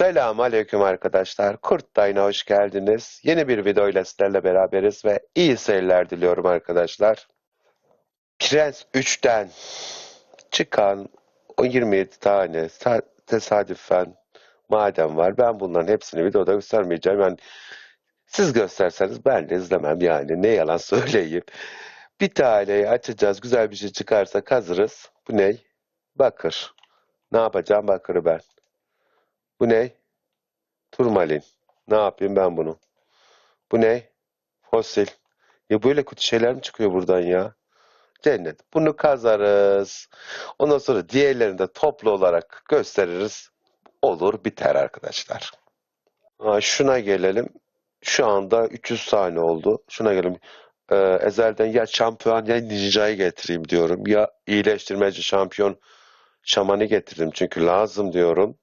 Selamun Aleyküm arkadaşlar. Kurt Dayı'na hoş geldiniz. Yeni bir videoyla sizlerle beraberiz ve iyi seyirler diliyorum arkadaşlar. Prens 3'ten çıkan o 27 tane sa- tesadüfen maden var. Ben bunların hepsini videoda göstermeyeceğim. Yani siz gösterseniz ben de izlemem yani. Ne yalan söyleyeyim. Bir taneyi açacağız. Güzel bir şey çıkarsa kazırız. Bu ne? Bakır. Ne yapacağım bakırı ben. Bu ne? Turmalin. Ne yapayım ben bunu? Bu ne? Fosil. Ya böyle kötü şeyler mi çıkıyor buradan ya? Cennet. Bunu kazarız. Ondan sonra diğerlerini de toplu olarak gösteririz. Olur biter arkadaşlar. Ha, şuna gelelim. Şu anda 300 tane oldu. Şuna gelelim. Ee, ezelden ya şampiyon ya ninjayı getireyim diyorum. Ya iyileştirmeci şampiyon şamanı getirdim çünkü lazım diyorum.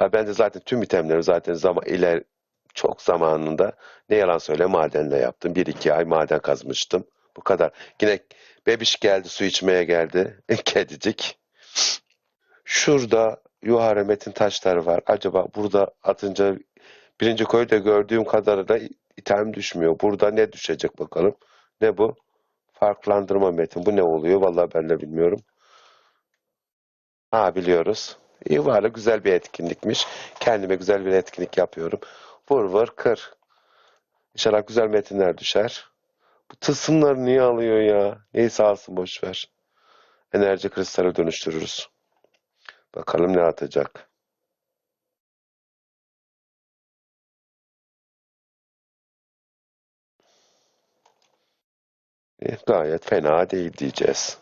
Ben de zaten tüm itemleri zaten zaman iler çok zamanında ne yalan söyle madenle yaptım. Bir iki ay maden kazmıştım. Bu kadar. Yine bebiş geldi su içmeye geldi. Kedicik. Şurada yuharı metin taşları var. Acaba burada atınca birinci koyda gördüğüm kadarıyla item düşmüyor. Burada ne düşecek bakalım. Ne bu? Farklandırma metin. Bu ne oluyor? Vallahi ben de bilmiyorum. Ha biliyoruz. İyi var güzel bir etkinlikmiş. Kendime güzel bir etkinlik yapıyorum. Vur vur kır. İnşallah güzel metinler düşer. Bu tılsımları niye alıyor ya? Neyse alsın boş ver. Enerji kristali dönüştürürüz. Bakalım ne atacak. Eh, gayet fena değil diyeceğiz.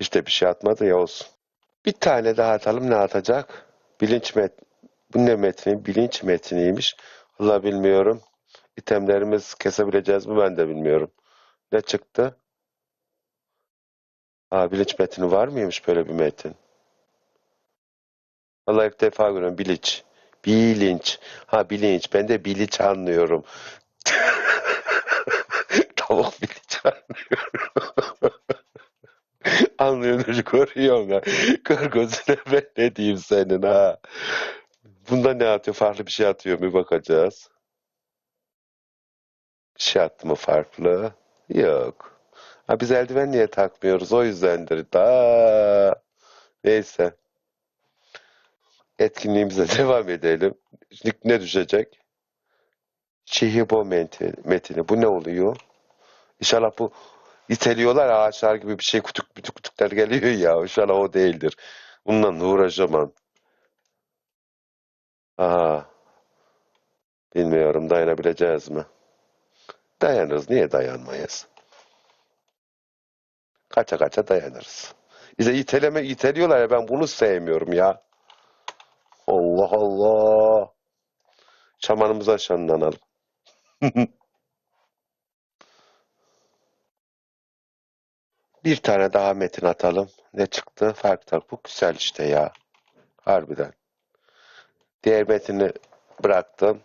İşte bir şey atmadı ya olsun. Bir tane daha atalım ne atacak? Bilinç met bu ne metni? Bilinç metniymiş. Allah bilmiyorum. İtemlerimiz kesebileceğiz mi ben de bilmiyorum. Ne çıktı? Aa, bilinç metni var mıymış böyle bir metin? Allah ilk defa görüyorum. Bilinç. Bilinç. Ha bilinç. Ben de biliç anlıyorum. Tavuk biliç anlıyorum. Anlıyordur, görüyorum ya. Kör ben ne diyeyim senin ha. Bunda ne atıyor? Farklı bir şey atıyor mu? Bakacağız. Bir şey attı mı farklı? Yok. Ha biz eldiven niye takmıyoruz? O yüzdendir. Da. Neyse. Etkinliğimize devam edelim. Şimdi ne düşecek? Metini. metini. Bu ne oluyor? İnşallah bu iteliyorlar ağaçlar gibi bir şey kutuk kutuk kutuklar geliyor ya. İnşallah o değildir. Bununla uğraşamam. Aha. Bilmiyorum dayanabileceğiz mi? Dayanırız. Niye dayanmayız? Kaça kaça dayanırız. Bize iteleme iteliyorlar ya ben bunu sevmiyorum ya. Allah Allah. Şamanımıza şanlanalım. Bir tane daha metin atalım. Ne çıktı? Farklı. Bu güzel işte ya. Harbiden. Diğer metini bıraktım.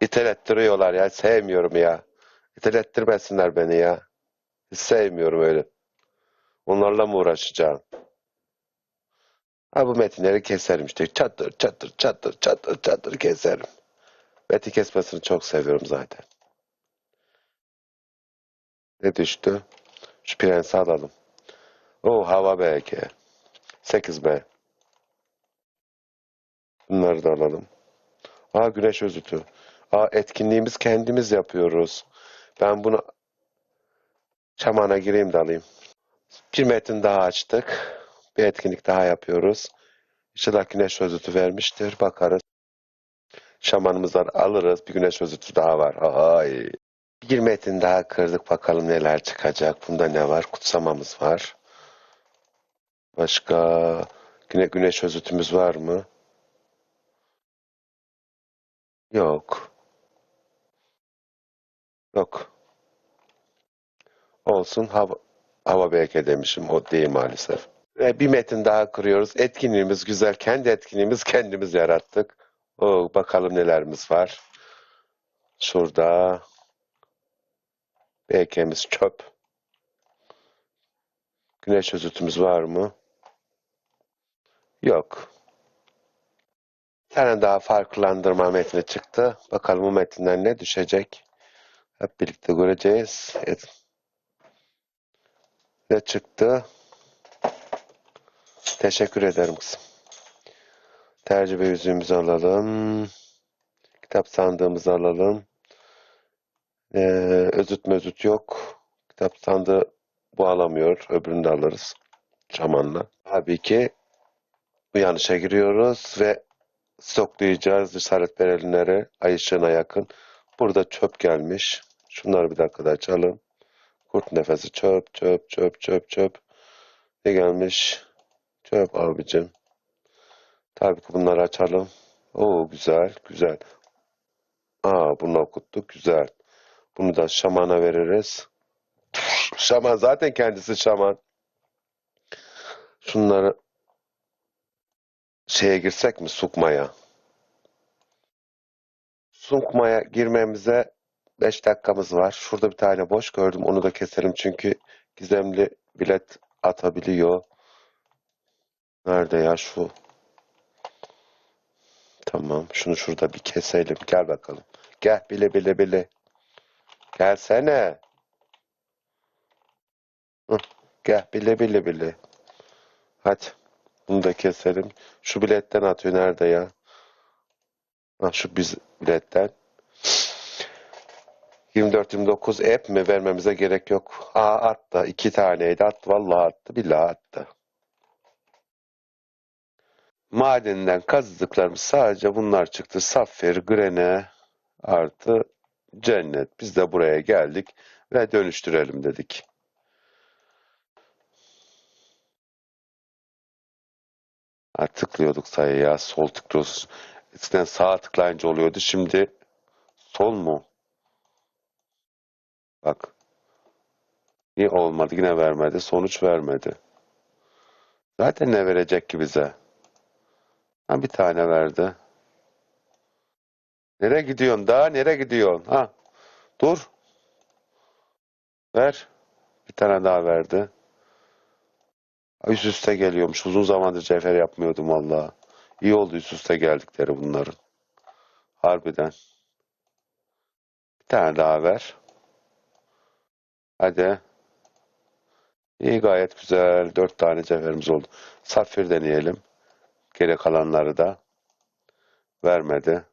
İtelettiriyorlar ya. Sevmiyorum ya. İtelettirmesinler beni ya. Hiç sevmiyorum öyle. Onlarla mı uğraşacağım? Ha bu metinleri keserim işte. Çatır çatır çatır çatır çatır keserim. Metin kesmesini çok seviyorum zaten. Ne düştü? Şu alalım. O hava BK. 8B. Bunları da alalım. Aa güneş özütü. Aa etkinliğimiz kendimiz yapıyoruz. Ben bunu şamana gireyim de alayım. Bir metin daha açtık. Bir etkinlik daha yapıyoruz. İnşallah güneş özütü vermiştir. Bakarız. Şamanımızdan alırız. Bir güneş özütü daha var. Ay. Bir metin daha kırdık. Bakalım neler çıkacak. Bunda ne var? Kutsamamız var. Başka güne güneş özütümüz var mı? Yok. Yok. Olsun hava, hava belki demişim. O değil maalesef. Ve bir metin daha kuruyoruz. Etkinliğimiz güzel. Kendi etkinliğimiz kendimiz yarattık. O bakalım nelerimiz var. Şurada BK'miz çöp. Güneş özütümüz var mı? Yok. Bir tane daha farklılandırma metni çıktı. Bakalım bu metinden ne düşecek? Hep birlikte göreceğiz. Evet. Ne çıktı? Teşekkür ederim kızım. Tercüme yüzüğümüzü alalım. Kitap sandığımızı alalım. Ee, özüt mözüt yok. Kitap sandığı bu alamıyor. Öbürünü de alırız. Çamanla. Tabii ki uyanışa giriyoruz ve stoklayacağız işaret verenleri ay ışığına yakın. Burada çöp gelmiş. Şunları bir dakikada açalım. Kurt nefesi çöp çöp çöp çöp çöp. Ne gelmiş? Çöp abicim. Tabii ki bunları açalım. Oo güzel güzel. Aa bunu okuttuk güzel. Bunu da şamana veririz. Şaman zaten kendisi şaman. Şunları şeye girsek mi sukmaya? Sukmaya girmemize 5 dakikamız var. Şurada bir tane boş gördüm. Onu da keselim çünkü gizemli bilet atabiliyor. Nerede ya şu? Tamam. Şunu şurada bir keselim. Gel bakalım. Gel bile bile bile. Gelsene. Hı, gel bile bile bile. Hadi. Bunu da keselim. Şu biletten atıyor. Nerede ya? Ha, şu biz biletten. 24-29 app mi vermemize gerek yok. Aa attı. iki taneydi. Attı. Vallahi attı. Billahi attı. Madenden kazdıklarımız sadece bunlar çıktı. Safir, Grene artı Cennet. Biz de buraya geldik ve dönüştürelim dedik. Tıklıyorduk sayıya. Sol tıklıyoruz. Eskiden sağa tıklayınca oluyordu. Şimdi sol mu? Bak. Niye olmadı? Yine vermedi. Sonuç vermedi. Zaten ne verecek ki bize? Ha bir tane verdi. Nereye gidiyorsun? Daha nereye gidiyorsun? Ha. Dur. Ver. Bir tane daha verdi. Üst üste geliyormuş. Uzun zamandır cevher yapmıyordum valla. İyi oldu üst üste geldikleri bunların. Harbiden. Bir tane daha ver. Hadi. İyi gayet güzel. Dört tane cevherimiz oldu. Safir deneyelim. Geri kalanları da vermedi.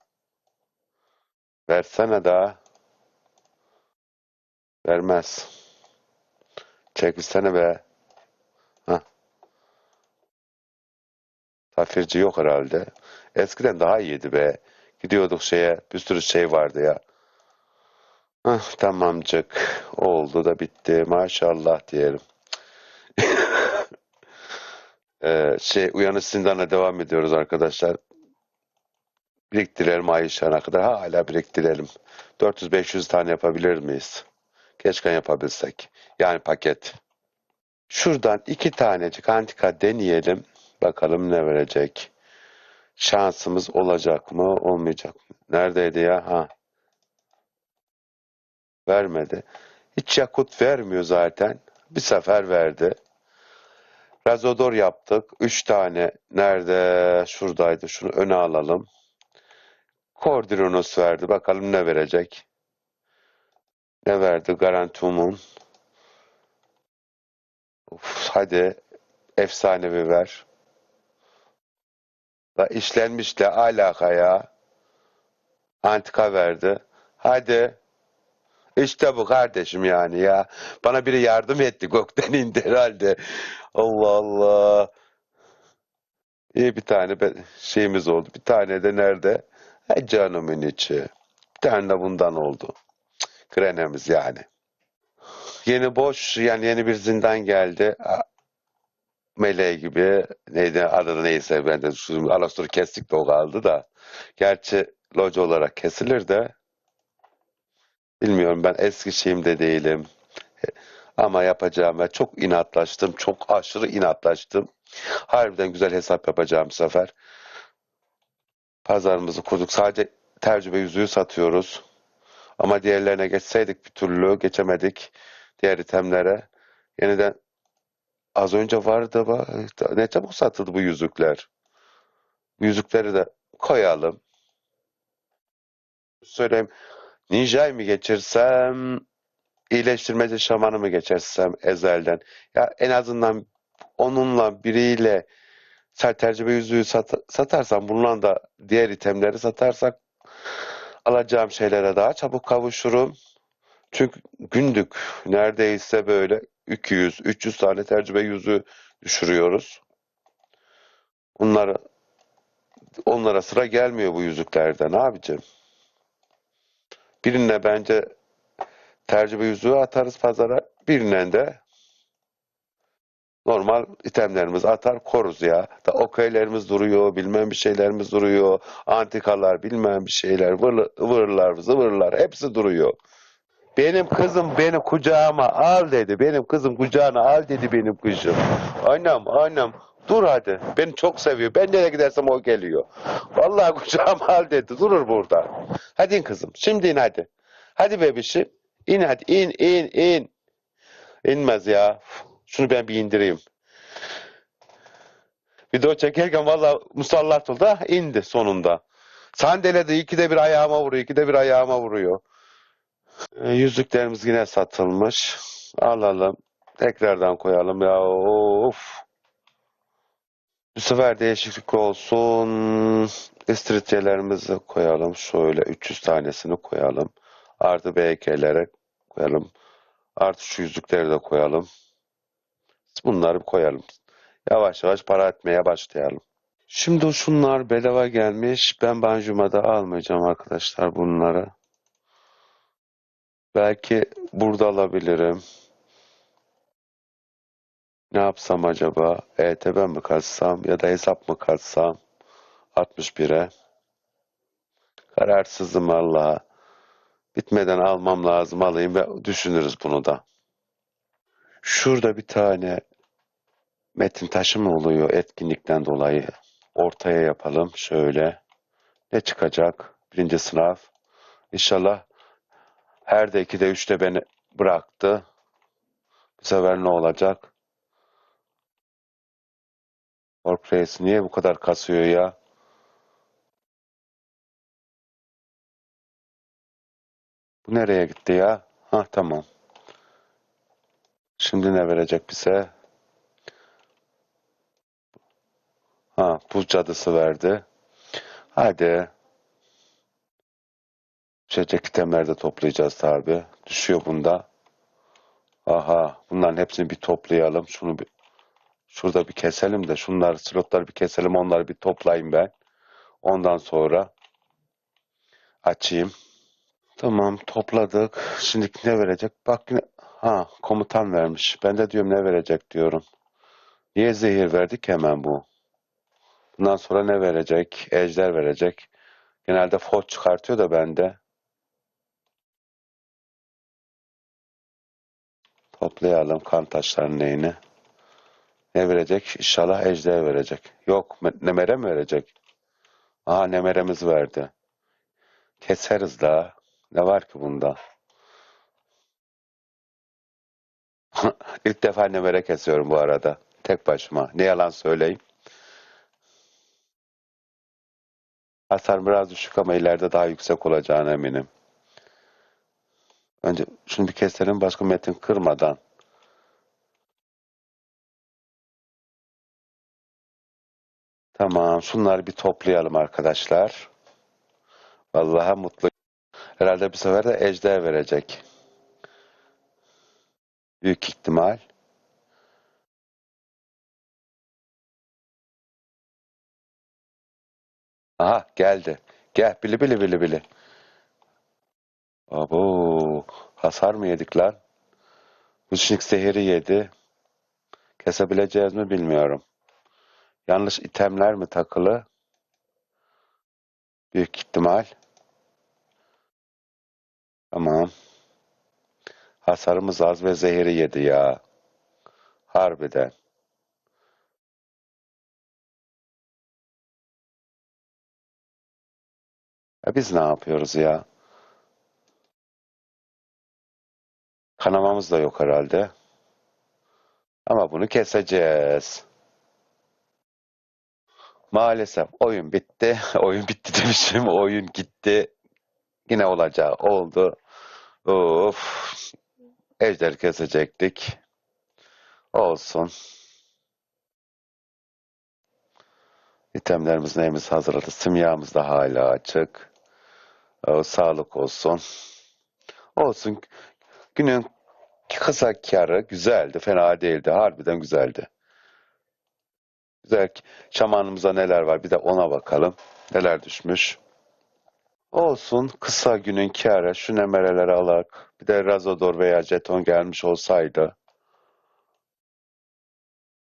Versene daha. Vermez. Çekilsene be. Hah. Safirci yok herhalde. Eskiden daha iyiydi be. Gidiyorduk şeye, bir sürü şey vardı ya. Hah, tamamcık. Oldu da bitti. Maşallah diyelim. Ee, şey uyanış zindana devam ediyoruz arkadaşlar. Biriktirelim ay ışığına kadar. Hala biriktirelim. 400-500 tane yapabilir miyiz? Keşke yapabilsek. Yani paket. Şuradan iki tanecik antika deneyelim. Bakalım ne verecek. Şansımız olacak mı, olmayacak mı? Neredeydi ya? Ha. Vermedi. Hiç yakut vermiyor zaten. Bir sefer verdi. Razodor yaptık. Üç tane. Nerede? Şuradaydı. Şunu öne alalım. Kordinonos verdi. Bakalım ne verecek. Ne verdi? Garantumun. Of, hadi. Efsanevi ver. Da işlenmişle alaka ya. Antika verdi. Hadi. İşte bu kardeşim yani ya. Bana biri yardım etti gökten indi herhalde. Allah Allah. İyi bir tane şeyimiz oldu. Bir tane de nerede? Ha, canımın içi. Bir tane de bundan oldu. Grenemiz yani. Yeni boş yani yeni bir zindan geldi. Meleği gibi neydi adı neyse ben de şu Alastor'u kestik de o kaldı da. Gerçi loca olarak kesilir de bilmiyorum ben eski şeyimde değilim. Ama yapacağım ve çok inatlaştım. Çok aşırı inatlaştım. Harbiden güzel hesap yapacağım bu sefer. Pazarımızı kurduk. Sadece tercüme yüzüğü satıyoruz. Ama diğerlerine geçseydik bir türlü geçemedik. Diğer itemlere. Yeniden az önce vardı ama ne çabuk satıldı bu yüzükler. Yüzükleri de koyalım. Söyleyeyim. Ninja'yı mı geçirsem iyileştirmeci şamanı mı geçirsem ezelden. Ya en azından onunla biriyle sen tercüme yüzüğü sat, satarsam bununla da diğer itemleri satarsak alacağım şeylere daha çabuk kavuşurum. Çünkü günlük neredeyse böyle 200-300 tane tercüme yüzüğü düşürüyoruz. Bunları onlara sıra gelmiyor bu yüzüklerden abicim. Birine bence tercüme yüzüğü atarız pazara. Birine de normal itemlerimizi atar koruz ya. Da okeylerimiz duruyor, bilmem bir şeylerimiz duruyor. Antikalar, bilmem bir şeyler, vır, vırlar, zıvırlar hepsi duruyor. Benim kızım beni kucağıma al dedi. Benim kızım kucağına al dedi benim kızım. Annem, annem dur hadi. Beni çok seviyor. Ben nereye gidersem o geliyor. Vallahi kucağıma al dedi. Durur burada. Hadi in kızım. Şimdi in hadi. Hadi bebişim. İn hadi. İn, in, in. İnmez ya. Şunu ben bir indireyim. Video çekerken valla musallat oldu. Ha, indi sonunda. Sandalyede ikide bir ayağıma vuruyor. ikide bir ayağıma vuruyor. E, yüzüklerimiz yine satılmış. Alalım. Tekrardan koyalım ya. Of. Bu sefer değişiklik olsun. İstiridyelerimizi koyalım. Şöyle 300 tanesini koyalım. Artı BK'lere koyalım. Artı şu yüzükleri de koyalım. Bunları koyalım. Yavaş yavaş para etmeye başlayalım. Şimdi şunlar bedava gelmiş. Ben banjumada almayacağım arkadaşlar bunları. Belki burada alabilirim. Ne yapsam acaba? ETB mi katsam ya da hesap mı katsam? 61'e. Kararsızım Allah'a. Bitmeden almam lazım alayım ve düşünürüz bunu da. Şurada bir tane metin taşı mı oluyor etkinlikten dolayı? Ortaya yapalım şöyle. Ne çıkacak? Birinci sınav. İnşallah her de ikide üçte beni bıraktı. Bu sefer ne olacak? Warcraft niye bu kadar kasıyor ya? Bu nereye gitti ya? Ha tamam. Şimdi ne verecek bize? Ha buz cadısı verdi. Hadi. Düşecek itemleri de toplayacağız tabi. Düşüyor bunda. Aha bunların hepsini bir toplayalım. Şunu bir şurada bir keselim de şunları slotları bir keselim onları bir toplayayım ben. Ondan sonra açayım. Tamam topladık. Şimdi ne verecek? Bak yine ha komutan vermiş. Ben de diyorum ne verecek diyorum. Niye zehir verdik hemen bu? Bundan sonra ne verecek? Ejder verecek. Genelde foç çıkartıyor da bende. Toplayalım kan taşlarının neyini. Ne verecek? İnşallah ejder verecek. Yok me- nemere mi verecek? Aa nemeremiz verdi. Keseriz daha. Ne var ki bunda? İlk defa nemere kesiyorum bu arada. Tek başıma. Ne yalan söyleyeyim. Hasar biraz düşük ama ileride daha yüksek olacağına eminim. Önce şunu bir keselim başka metin kırmadan. Tamam, şunları bir toplayalım arkadaşlar. Vallahi mutlu. Herhalde bir sefer de ejder verecek. Büyük ihtimal. Aha geldi. Gel bili bili bili bili. Abo hasar mı yedik lan? Hışnik zehiri yedi. Kesebileceğiz mi bilmiyorum. Yanlış itemler mi takılı? Büyük ihtimal. Tamam. Hasarımız az ve zehiri yedi ya. Harbiden. Ya biz ne yapıyoruz ya? Kanamamız da yok herhalde. Ama bunu keseceğiz. Maalesef oyun bitti. Oyun bitti demişim. Oyun gitti. Yine olacağı oldu. Of. Ejder kesecektik. Olsun. İtemlerimiz neyimiz hazırladı. Simyamız da hala açık. Ee, sağlık olsun. Olsun. Günün kısa karı güzeldi. Fena değildi. Harbiden güzeldi. Güzel. Şamanımıza neler var bir de ona bakalım. Neler düşmüş. Olsun. Kısa günün karı. Şu nemereleri alak. Bir de Razodor veya Jeton gelmiş olsaydı.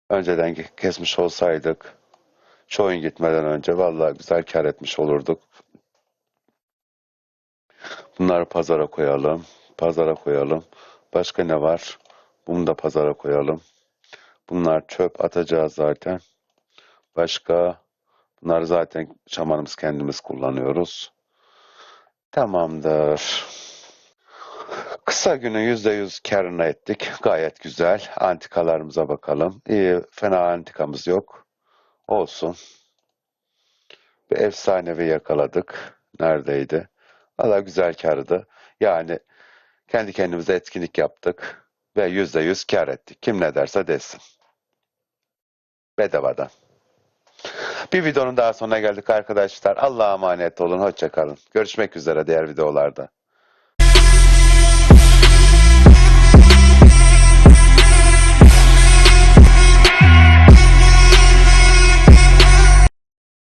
Önceden ke- kesmiş olsaydık. Şu oyun gitmeden önce vallahi güzel kar etmiş olurduk. Bunları pazara koyalım. Pazara koyalım. Başka ne var? Bunu da pazara koyalım. Bunlar çöp atacağız zaten. Başka? Bunlar zaten şamanımız kendimiz kullanıyoruz. Tamamdır. Kısa yüzde yüz karını ettik. Gayet güzel. Antikalarımıza bakalım. İyi, fena antikamız yok. Olsun. Bir efsanevi yakaladık. Neredeydi? Valla güzel kardı. Yani kendi kendimize etkinlik yaptık. Ve yüzde yüz kar ettik. Kim ne derse desin. Bedavadan. Bir videonun daha sonuna geldik arkadaşlar. Allah'a emanet olun. Hoşçakalın. Görüşmek üzere diğer videolarda.